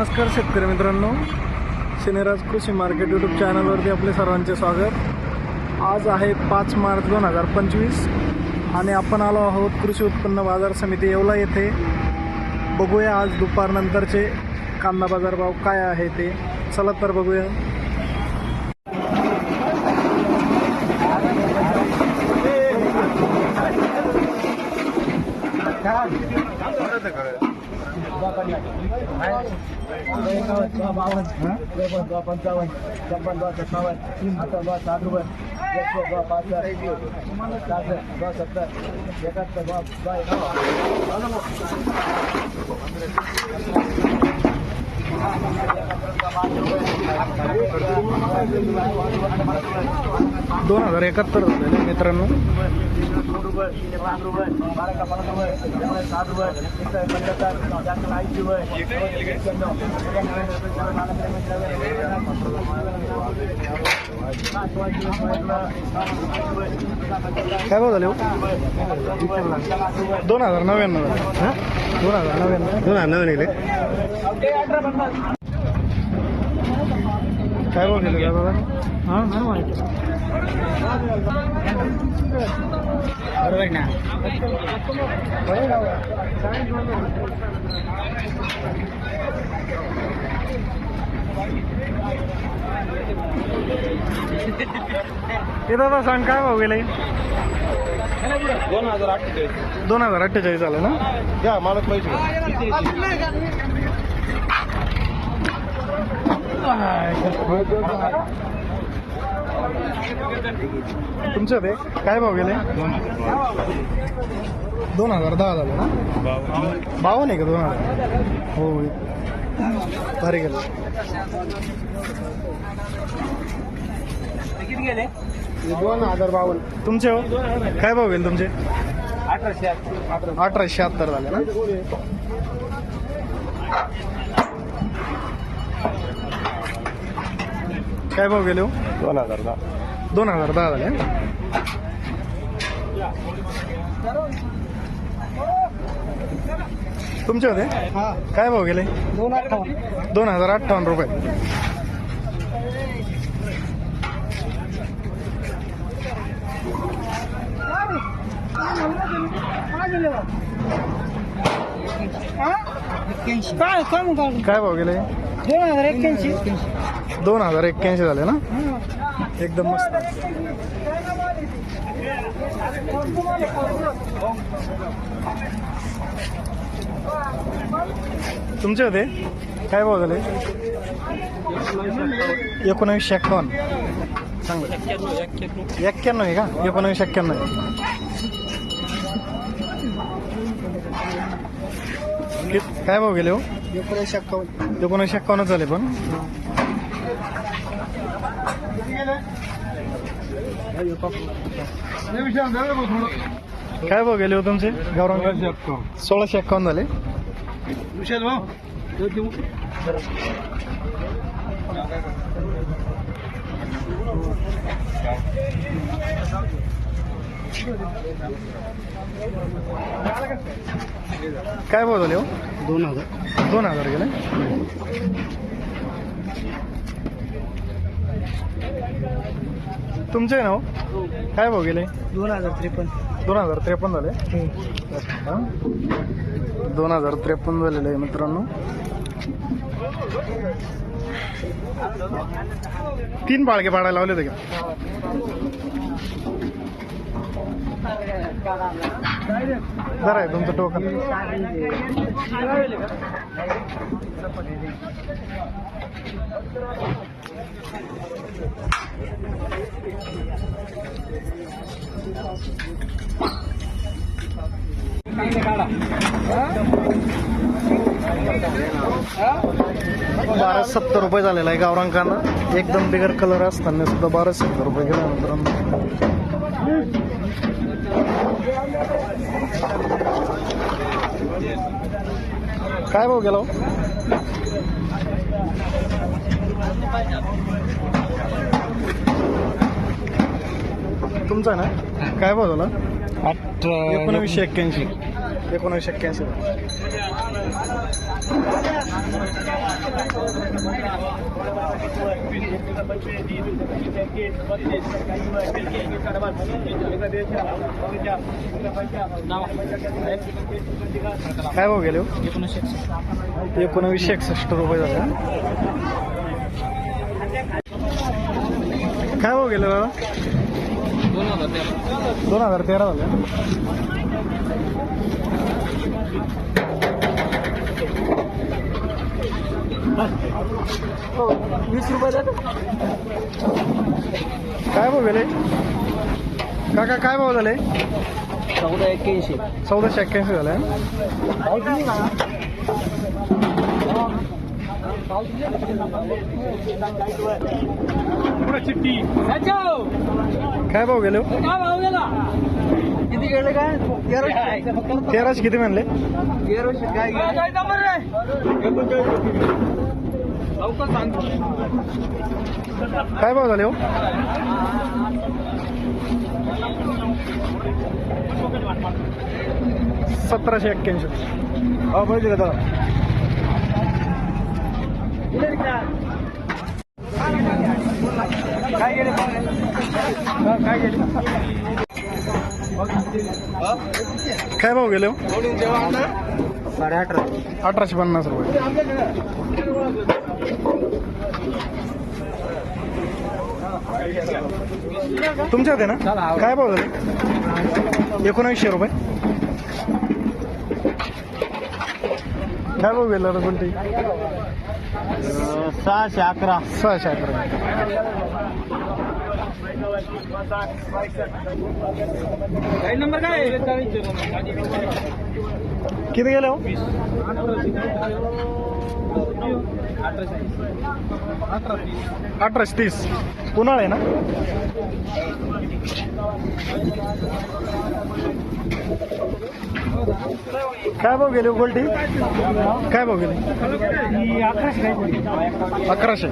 नमस्कार शेतकरी मित्रांनो. शनिराज कृषी मार्केट यूट्यूब चॅनलवरती आपले सर्वांचे स्वागत. आज आहे पाच मार्च दोन हजार पंचवीस आणि आपण आलो आहोत कृषी उत्पन्न बाजार समिती येवला येथे. बघूया आज दुपारनंतरचे कांदा बाजार भाव काय आहे ते. चला तर बघूया. એકાવન દો બાવન ચોપન દો પંચાવન છપ્પન દો સત્તાવન અઠર દો એકસો દો પાસઠ સાસઠ દો સત્તર એકાત્તર દો दोन हजार एकाहत्तर झालेले मित्रांनो काय भाव झाले हो? दोन हजार नव्याण्णव झाले. दोन हजार नव्याण्णव दोन हजार नवीन निघले काय भाव गेले का दादा हां बरोबर ना ते दादा सांग काय भाव गेले दोन हजार अठ्ठेचाळीस दोन हजार अठ्ठेचाळीस झालं ना घ्या मालक पैसे तुमचं ते काय भाव गेले? दोन हजार दहा झालं ना? बावन आहे का दोन हजार? हो, हो. भारी गेलं. दोन हजार बावन्न तुमचे हो? काय भाव गेले तुमचे? अठराशे अठराशे शहात्तर झाले ना? काय भाव गेले हो? दोन हजार दहा. दोन हजार दहा झाले. तुमचे होते? काय भाव गेले? दोन अठ्ठावन्न. दोन हजार अठ्ठावन्न रुपये. काय काय काय भाव गेले? दोन हजार एक्क्याऐंशी. दोन हजार एक्क्याऐंशी झाले ना? एकदम मस्त. तुमचे होते? काय भाव झाले? एकोणावीसशे एक्कावन्न. चांगलं एक्क्याण्णव आहे का? एकोणावीसशे एक्क्याण्णव काय भाव गेले हो? एकोणीसशे एक्कावन्न. एकोणीसशे एक्कावन्न झाले पण. काय भाव गेले हो तुमचे? गौरव सोळाशे एक्कावन्न झाले? विशाल भाऊ काय भाव झाले हो? दोन हजार. दोन हजार गेले. तुमचे ना हो. काय भाव गेले? दोन हजार त्रेपन्न. दोन हजार त्रेपन्न झाले? हा? दोन हजार त्रेपन्न झालेले आहे मित्रांनो. तीन पाळके पाडायला लावले होते का? बरं आहे तुमचं टोकन. बारा सत्तर रुपये झालेला आहे गावरांकांना. एकदम बिगर कलर असताना सुद्धा बारा सत्तर रुपये गेला मित्रांनो. काय भाऊ गेला हो? तुमचा ना? काय भाव झाला एकोणावीसशे एक्क्याऐंशी. एकोणावीसशे एक्क्याऐंशी. काय भाव गेले हो? एकोणवीसशे एकसष्ट रुपये झाले काय भाव गेले दादा दोन हजार तेरा झाले. वीस रुपये काय भाव गेले? काका काय भाव झाले? चौदा एक्क्याऐंशी. चौदाशे एक्क्याऐंशी झाले. काय भाव गेले हो? किती गेले काय? तेराशे. तेराशे किती म्हणले? तेराशे काय काय भाव झाले हो? सतराशे एक्क्याऐंशी. हो पाहिजे का दादा काय गेले काय गेले काय भाव गेले हो? साडे अठरा. अठराशे पन्नास रुपये. तुमच्यात आहे ना? काय भाव झाले? एकोणऐंशी रुपये. काय भाव गेला कोणती? सहाशे अकरा. सहाशे अकरा. नंबर काय? किती गेले हो? अठराशे तीस. उन्हाळा आहे ना? काय भाव गेले हो गोल्टी काय भाव गेले? अकराशे.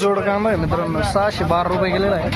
जोड कांदा आहे मित्रांनो. सहाशे बारा रुपये गेलेला आहे.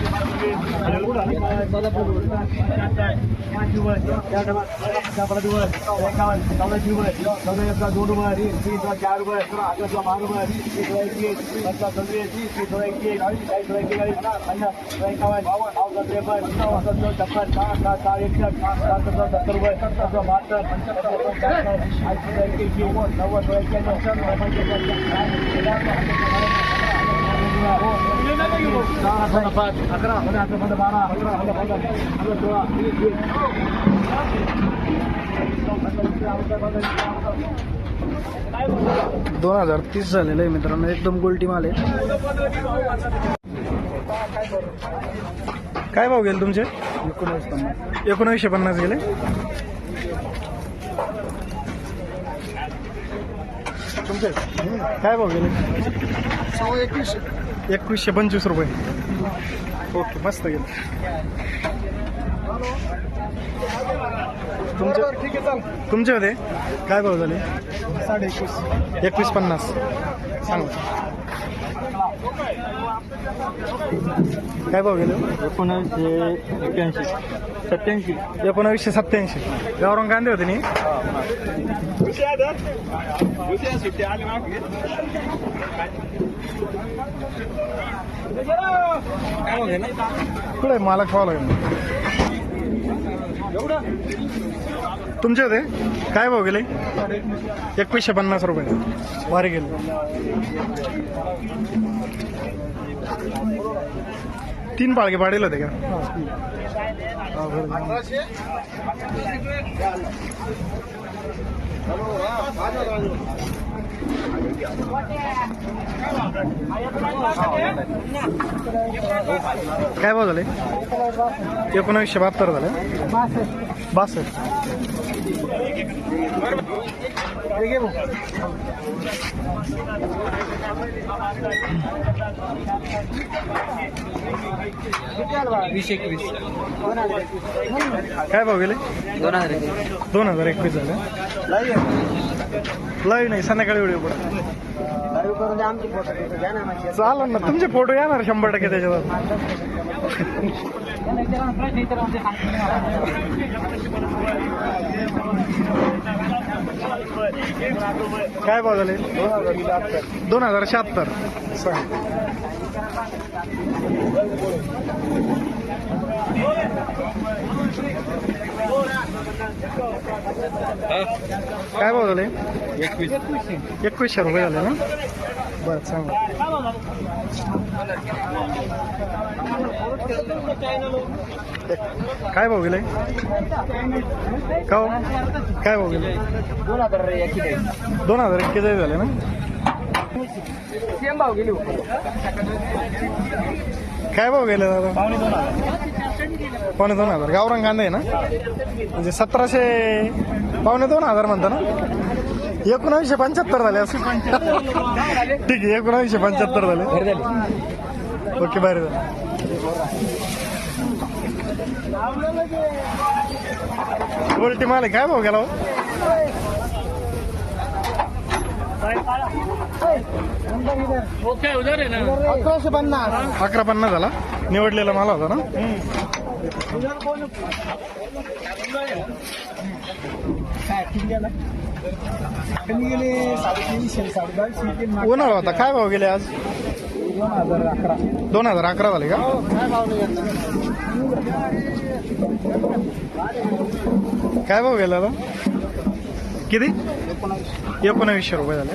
दोन हजार तीस झालेलं आहे मित्रांनो एकदम गोल्टी माल आहे काय भाव गेले तुमचे? एकोणीसशे पन्नास एकोणवीसशे पन्नास गेले. तुमचे? काय भाव गेले? एकवीसशे. एकवीसशे पंचवीस रुपये. ओके मस्त गेले तुमचे ठीक आहे चाल. तुमचे होते काय भाव झाले? साडे एकवीस एकवीस पन्नास. सांगा. काय भाव गेले? एकोणीसशे एक्क्याऐंशी. सत्याऐंशी एकोणावीसशे सत्याऐंशी गावरान कांदे होते नी? कुठे मालक पाहावं लागेल? तुमचे होते काय भाव गेले? एकवीसशे पन्नास रुपये. भारी गेले. तीन पाळगे पाडेल होते का? हा, काय भाव झाले? एकोणावीसशे बहात्तर झाले. बासष्ट. वीस एकवीस. काय भाव गेले? दोन हजार दोन हजार एकवीस झाले. लाईव्ह नाही संध्याकाळी व्हिडिओ पडतो करून फोटो घ्या ना चालेल ना तुमचे फोटो येणार शंभर टक्के त्याच्यावर. काय भाव झाले दोन हजार शहात्तर. सांग काय भाव झाले? एकवीस. एकवीसशे रुपये झाले ना? बरं चांगलं. काय भाव गेले? का हो? काय भाव गेले? दोन हजार एकी दोन हजार इतके जाई झाले ना? सेम भाव गेली काय भाव गेले दादा? पावणे दोन हजार. पावणे दोन हजार. गावरान कांदा आहे ना? म्हणजे सतराशे पावणे दोन हजार म्हणता ना? एकोणावीसशे पंच्याहत्तर झाले असं. ठीक आहे एकोणावीसशे पंच्याहत्तर झाले. ओके बाहेर झाले उलटी माल. काय भाव गेला हो? अकराशे पन्नास. अकरा पन्नास झाला. निवडलेला माल होता ना? कमी गेले उन्हाळा होता. काय भाव गेले आज? दोन हजार अकरा दोन हजार अकरा झाले का? काय भाव गेला आता? किती? एकोणावीसशे रुपये झाले.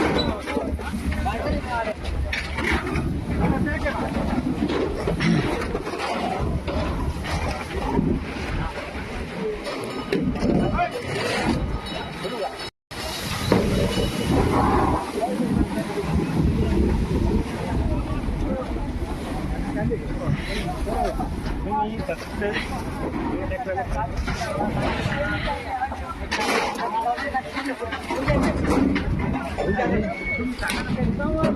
对。